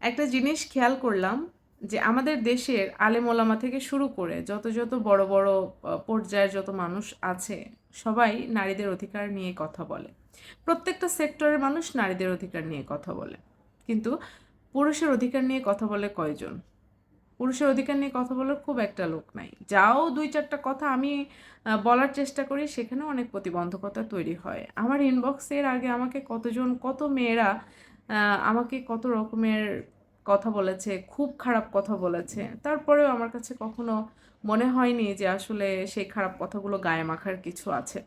একটা জিনিস খেয়াল করলাম যে আমাদের দেশের আলেম ওলামা থেকে শুরু করে যত যত বড় বড় পর্যায়ের যত মানুষ আছে, সবাই নারীদের অধিকার নিয়ে কথা বলে। প্রত্যেকটা সেক্টরের মানুষ নারীদের অধিকার নিয়ে কথা বলে। কিন্তু পুরুষের অধিকার নিয়ে কথা বলে কয়জন? পুরুষের অধিকার নিয়ে কথা বলার খুব একটা লোক নাই। যাও দুই চারটা কথা আমি বলার চেষ্টা করি, সেখানেও অনেক প্রতিবন্ধকতা তৈরি হয়। আমার ইনবক্সের আগে আমাকে কতজন, কত মেয়েরা আমাকে কত রকমের কথা বলেছে, খুব খারাপ কথা বলেছে। তারপরেও আমার কাছে কখনো মনে হয়নি যে আসলে সেই খারাপ কথাগুলো গায়ে মাখার কিছু আছে।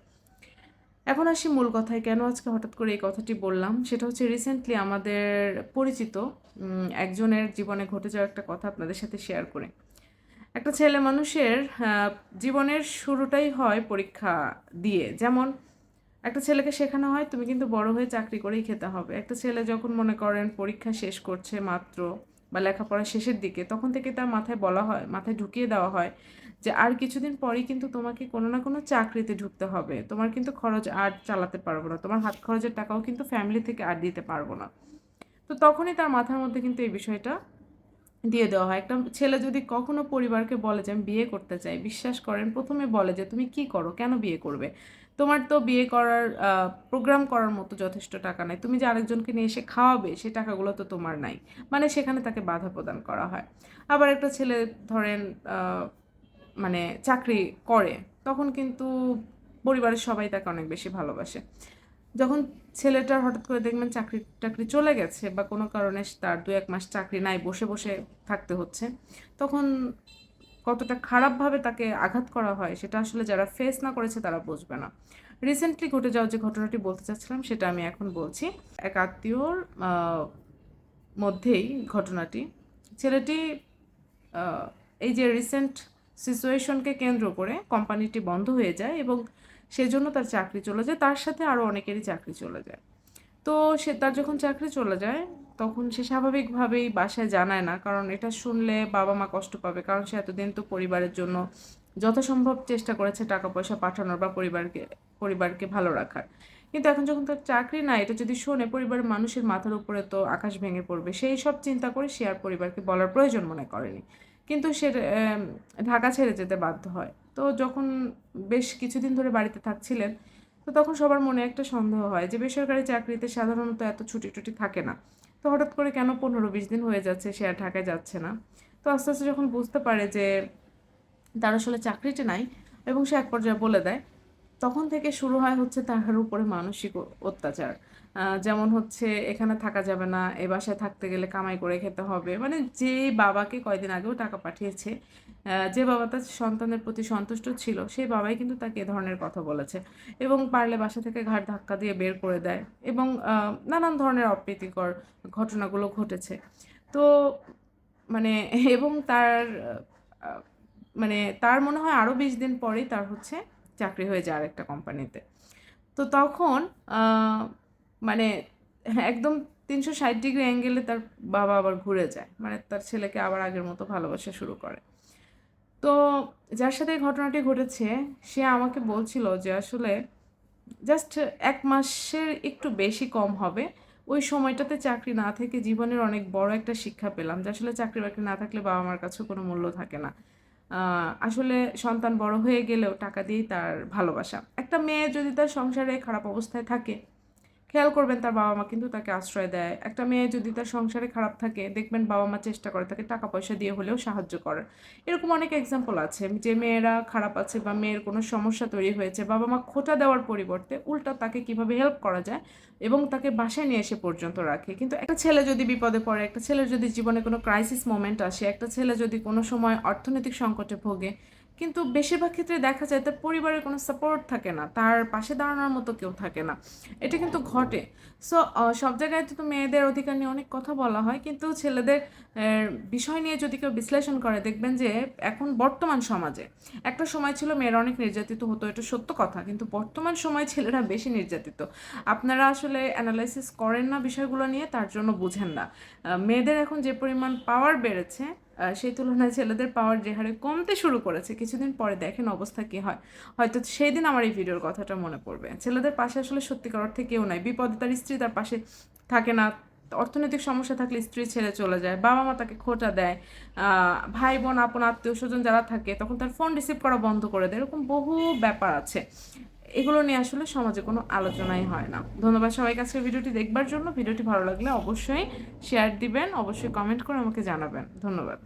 এখন আসি মূল কথায়। কেন আজকে হঠাৎ করে এই কথাটি বললাম? সেটা হচ্ছে রিসেন্টলি আমাদের পরিচিত একজনের জীবনে ঘটে যাওয়া একটা কথা আপনাদের সাথে শেয়ার করে। একটা ছেলে মানুষের জীবনের শুরুটাই হয় পরীক্ষা দিয়ে। যেমন একটা ছেলেকে শেখানো হয়, তুমি কিন্তু বড় হয়ে চাকরি করেই খেতে হবে। একটা ছেলে যখন মনে করেন পরীক্ষা শেষ করছে মাত্র বা লেখাপড়া শেষের দিকে, তখন থেকে তার মাথায় বলা হয়, মাথায় ঢুকিয়ে দেওয়া হয় যে আর কিছুদিন পরেই কিন্তু তোমাকে কোনো না কোনো চাকরিতে ঢুকতে হবে। তোমার কিন্তু খরচ আর চালাতে পারব না। তোমার হাত খরচের টাকাও কিন্তু ফ্যামিলি থেকে আর দিতে পারব না। তো তখনই তার মাথার মধ্যে কিন্তু এই বিষয়টা দিয়ে দেওয়া হয়। একটা ছেলে যদি কখনো পরিবারকে বলে যে, আমি বিয়ে করতে চাই। বিশ্বাস করেন, প্রথমে বলে যে, তুমি কি করো? কেন বিয়ে করবে? তোমার তো বিয়ে করার প্রোগ্রাম করার মতো যথেষ্ট টাকা নাই। তুমি যে আরেকজনকে নিয়ে এসে খাওয়াবে, সে টাকাগুলো তো তোমার নাই। মানে সেখানে তাকে বাধা প্রদান করা হয়। আবার একটা ছেলে ধরেন মানে চাকরি করে, তখন কিন্তু পরিবারের সবাই তাকে অনেক বেশি ভালোবাসে। যখন ছেলেটার হঠাৎ করে দেখবেন চাকরি, টাকরি চলে গেছে বা কোনো কারণে তার দু এক মাস চাকরি নাই, বসে বসে থাকতে হচ্ছে, তখন কতটা খারাপভাবে তাকে আঘাত করা হয় সেটা আসলে যারা ফেস না করেছে তারা বুঝবে না। রিসেন্টলি ঘটে যাওয়া যে ঘটনাটি বলতে চাচ্ছিলাম সেটা আমি এখন বলছি। এক আত্মীয়র মধ্যেই ঘটনাটি। ছেলেটি এই যে রিসেন্ট সিচুয়েশনকে কেন্দ্র করে কোম্পানিটি বন্ধ হয়ে যায় এবং সেজন্য তার চাকরি চলে যায়। তার সাথে আরও অনেকেরই চাকরি চলে যায়। তো সে, তার যখন চাকরি চলে যায়, তখন সে স্বাভাবিকভাবেই বাসায় জানায় না। কারণ এটা শুনলে বাবা মা কষ্ট পাবে। কারণ সে এতদিন তো পরিবারের জন্য যথাসম্ভব চেষ্টা করেছে টাকা পয়সা পাঠানোর বা পরিবারকে পরিবারকে ভালো রাখার। কিন্তু এখন যখন তার চাকরি না এটা যদি শোনে, পরিবারের মানুষের মাথার উপরে তো আকাশ ভেঙে পড়বে। সেই সব চিন্তা করে সে আর পরিবারকে বলার প্রয়োজন মনে করেনি। কিন্তু সে ঢাকা ছেড়ে যেতে বাধ্য হয়। তো যখন বেশ কিছুদিন ধরে বাড়িতে থাকছিলেন, তো তখন সবার মনে একটা সন্দেহ হয় যে বেসরকারি চাকরিতে সাধারণত এত ছুটি টুটি থাকে না। তো হঠাৎ করে কেন পনেরো বিশ দিন হয়ে যাচ্ছে, সে আর ঢাকায় যাচ্ছে না? তো আস্তে আস্তে যখন বুঝতে পারে যে তার আসলে চাকরিটা নাই এবং সে এক পর্যায়ে বলে দেয় তখন থেকে শুরু হয় হচ্ছে তার উপরে মানসিক অত্যাচার। যেমন হচ্ছে এখানে থাকা যাবে না, এ বাসায় থাকতে গেলে কামাই করে খেতে হবে। মানে যে বাবাকে কয়দিন আগেও টাকা পাঠিয়েছে যে বাবা তার সন্তানের প্রতি সন্তুষ্ট ছিল, সেই বাবাই কিন্তু তাকে এ ধরনের কথা বলেছে এবং পারলে বাসা থেকে ঘাট ধাক্কা দিয়ে বের করে দেয় এবং নানান ধরনের অপ্রীতিকর ঘটনাগুলো ঘটেছে। তো মানে এবং তার মানে তার মনে হয় আরও বিশ দিন পরেই তার হচ্ছে চাকরি হয়ে যায় আরেকটা কোম্পানিতে। তো তখন মানে একদম তিনশো ষাট ডিগ্রি অ্যাঙ্গেলে তার বাবা আবার ঘুরে যায়। মানে তার ছেলেকে আবার আগের মতো ভালোবাসা শুরু করে। তো যার সাথে এই ঘটনাটি ঘটেছে, সে আমাকে বলছিল যে আসলে জাস্ট এক মাসের একটু বেশি কম হবে। ওই সময়টাতে চাকরি না থেকে জীবনের অনেক বড় একটা শিক্ষা পেলাম। যে আসলে চাকরি বাকরি না থাকলে বাবা মার কাছে কোনো মূল্য থাকে না। আসলে সন্তান বড় হয়ে গেলেও টাকা দিয়েই তার ভালোবাসা। একটা মেয়ে যদি তার সংসারে খারাপ অবস্থায় থাকে খেয়াল করবেন তার বাবা মা কিন্তু তাকে আশ্রয় দেয়। একটা মেয়ে যদি তার সংসারে খারাপ থাকে, দেখবেন বাবা মা চেষ্টা করে তাকে টাকা পয়সা দিয়ে হলেও সাহায্য করে। এরকম অনেক এক্সাম্পল আছে। যে মেয়েরা খারাপ আছে বা মেয়ের কোনো সমস্যা তৈরি হয়েছে বাবা মা খোঁটা দেওয়ার পরিবর্তে উল্টা তাকে কীভাবে হেল্প করা যায় এবং তাকে বাসায় নিয়ে এসে পর্যন্ত রাখে। কিন্তু একটা ছেলে যদি বিপদে পড়ে, একটা ছেলের যদি জীবনে কোনো ক্রাইসিস মোমেন্ট আসে, একটা ছেলে যদি কোনো সময় অর্থনৈতিক সংকটে ভোগে কিন্তু বেশিরভাগ ক্ষেত্রে দেখা যায় তার পরিবারের কোনো সাপোর্ট থাকে না, তার পাশে দাঁড়ানোর মতো কেউ থাকে না। এটা কিন্তু ঘটে। সো সব জায়গায় তো মেয়েদের অধিকার নিয়ে অনেক কথা বলা হয়, কিন্তু ছেলেদের বিষয় নিয়ে যদি কেউ বিশ্লেষণ করে, দেখবেন যে এখন বর্তমান সমাজে, একটা সময় ছিল মেয়েরা অনেক নির্যাতিত হতো, এটা সত্য কথা, কিন্তু বর্তমান সময় ছেলেরা বেশি নির্যাতিত। আপনারা আসলে অ্যানালাইসিস করেন না বিষয়গুলো নিয়ে, তার জন্য বুঝেন না। মেয়েদের এখন যে পরিমাণ পাওয়ার বেড়েছে সেই তুলনায় ছেলেদের পাওয়ার যে হারে কমতে শুরু করেছে, কিছুদিন পরে দেখেন অবস্থা কি হয়। হয়তো সেই দিন আমার এই ভিডিওর কথাটা মনে পড়বে। ছেলেদের পাশে আসলে সত্যিকার অর্থে কেউ নাই। বিপদে তার স্ত্রী তার পাশে থাকে না। অর্থনৈতিক সমস্যা থাকলে স্ত্রী ছেড়ে চলে যায়। বাবা মা তাকে খোটা দেয়। ভাই, বোন, আপন, আত্মীয়, স্বজন যারা থাকে, তখন তার ফোন রিসিভ করা বন্ধ করে দেয়। এরকম বহু ব্যাপার আছে। এগুলো নিয়ে আসলে সমাজে কোনো আলোচনাই হয় না। ধন্যবাদ সবাই কাছে ভিডিওটি দেখবার জন্য। ভিডিওটি ভালো লাগলে অবশ্যই শেয়ার দিবেন, অবশ্যই কমেন্ট করে আমাকে জানাবেন। ধন্যবাদ।